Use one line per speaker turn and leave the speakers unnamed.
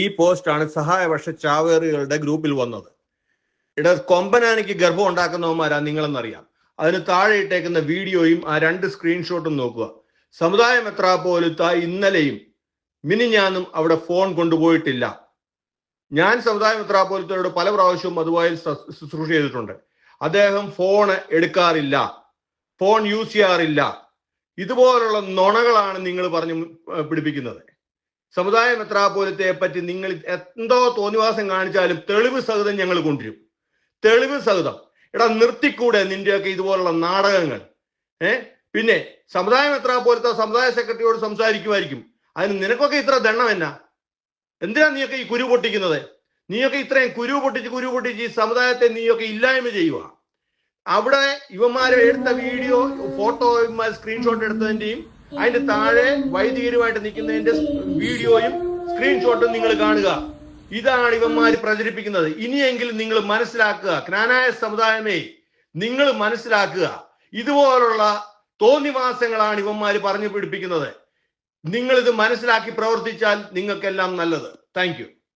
ഈ പോസ്റ്റാണ് സഹായപക്ഷ ചാവേറുകളുടെ ഗ്രൂപ്പിൽ വന്നത്. ഇട കൊമ്പനാനിക്ക് ഗർഭം ഉണ്ടാക്കുന്നവന്മാരാ നിങ്ങളെന്നറിയാം. അതിന് താഴെ ഇട്ടേക്കുന്ന വീഡിയോയും ആ രണ്ട് സ്ക്രീൻഷോട്ടും നോക്കുക. സമുദായ മെത്രാപ്പോലിത്ത ഇന്നലെയും മിനിഞ്ഞാന്നും അവിടെ ഫോൺ കൊണ്ടുപോയിട്ടില്ല. ഞാൻ സമുദായ പോലത്തോട് പല പ്രാവശ്യവും അതുപോലെ ശുശ്രൂഷ ചെയ്തിട്ടുണ്ട്. അദ്ദേഹം ഫോൺ എടുക്കാറില്ല. ഫോൺ യൂസ് ചെയ്യാറില്ല. ഇതുപോലുള്ള നുണകളാണ് നിങ്ങൾ പറഞ്ഞു പിടിപ്പിക്കുന്നത്. സമുദായ മെത്രാപോലത്തെ പറ്റി നിങ്ങൾ എന്തോ തോന്നിവാസം കാണിച്ചാലും തെളിവ് സഹിതം ഞങ്ങൾ കൊണ്ടുവരും. തെളിവ് സഹിതം. എടാ നിർത്തിക്കൂടെ നിന്റെയൊക്കെ ഇതുപോലുള്ള നാടകങ്ങൾ? ഏ? പിന്നെ സമുദായ മെത്രാപോലത്തെ സമുദായ സെക്രട്ടറിയോട് സംസാരിക്കുമായിരിക്കും. അതിന് നിനക്കൊക്കെ ഇത്ര ദണ്ണം എന്നാ? എന്തിനാ നീയൊക്കെ ഈ കുരു പൊട്ടിക്കുന്നത്? നീയൊക്കെ ഇത്രയും കുരു പൊട്ടിച്ച് കുരു പൊട്ടിച്ച് ഈ സമുദായത്തെ നീയൊക്കെ ഇല്ലായ്മ ചെയ്യുക. അവിടെ ഇവന്മാരെ എടുത്ത വീഡിയോ ഫോട്ടോ സ്ക്രീൻഷോട്ട് എടുത്തതിന്റെയും അതിന്റെ താഴെ വൈദികരുമായിട്ട് നിൽക്കുന്നതിന്റെ വീഡിയോയും സ്ക്രീൻഷോട്ടും നിങ്ങൾ കാണുക. ഇതാണ് ഇവന്മാർ പ്രചരിപ്പിക്കുന്നത്. ഇനിയെങ്കിലും നിങ്ങൾ മനസ്സിലാക്കുക. ജ്ഞാനായ സമുദായമേ നിങ്ങൾ മനസ്സിലാക്കുക. ഇതുപോലുള്ള തോന്നിവാസങ്ങളാണ് ഇവന്മാർ പറഞ്ഞു പിടിപ്പിക്കുന്നത്. നിങ്ങൾ ഇത് മനസ്സിലാക്കി പ്രവർത്തിച്ചാൽ നിങ്ങൾക്കെല്ലാം നല്ലത്. താങ്ക്